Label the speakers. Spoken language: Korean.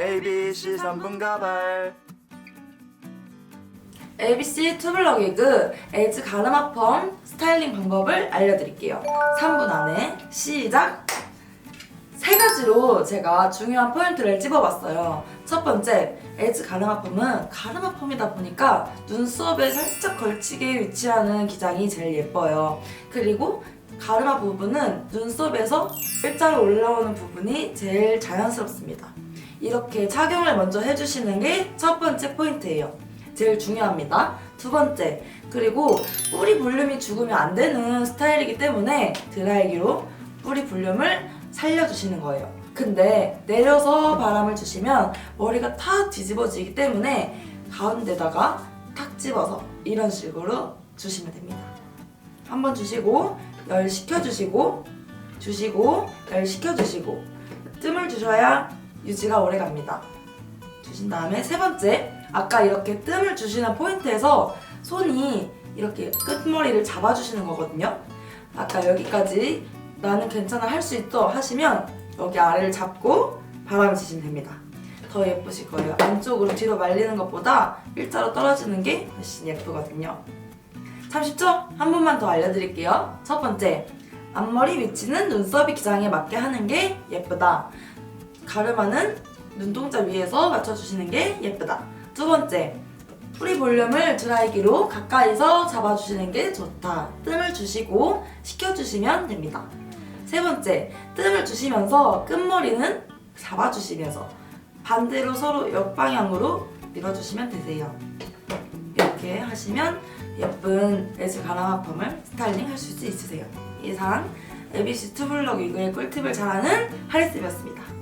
Speaker 1: ABC 3분 가발
Speaker 2: ABC 투블럭 위그 에즈 가르마 펌 스타일링 방법을 알려드릴게요. 3분 안에 시작! 세 가지로 제가 중요한 포인트를 찝어봤어요. 첫 번째, 에즈 가르마 펌은 가르마 펌이다 보니까 눈썹에 살짝 걸치게 위치하는 기장이 제일 예뻐요. 그리고 가르마 부분은 눈썹에서 일자로 올라오는 부분이 제일 자연스럽습니다. 이렇게 착용을 먼저 해주시는 게 첫 번째 포인트예요. 제일 중요합니다. 두 번째, 그리고 뿌리 볼륨이 죽으면 안 되는 스타일이기 때문에 드라이기로 뿌리 볼륨을 살려주시는 거예요. 근데 내려서 바람을 주시면 머리가 탁 뒤집어지기 때문에 가운데다가 탁 집어서 이런 식으로 주시면 됩니다. 한번 주시고 열 식혀주시고 주시고 열 식혀주시고 뜸을 주셔야 유지가 오래 갑니다. 주신 다음에 세 번째 아까 이렇게 뜸을 주시는 포인트에서 손이 이렇게 끝머리를 잡아주시는 거거든요. 아까 여기까지 나는 괜찮아 할 수 있어 하시면 여기 아래를 잡고 바람을 쥐시면 됩니다. 더 예쁘실 거예요. 안쪽으로 뒤로 말리는 것보다 일자로 떨어지는 게 훨씬 예쁘거든요. 참 쉽죠? 한 번만 더 알려드릴게요. 첫 번째, 앞머리 위치는 눈썹이 기장에 맞게 하는 게 예쁘다. 가르마는 눈동자 위에서 맞춰주시는 게 예쁘다. 두 번째, 뿌리 볼륨을 드라이기로 가까이서 잡아주시는 게 좋다. 뜸을 주시고 식혀주시면 됩니다. 세 번째, 뜸을 주시면서 끝머리는 잡아주시면서 반대로 서로 역방향으로 밀어주시면 되세요. 이렇게 하시면 예쁜 레즈 가라마 펌을 스타일링 하실 수 있으세요. 이상 ABC 투블럭 위그의 꿀팁을 잘하는 하리스였습니다.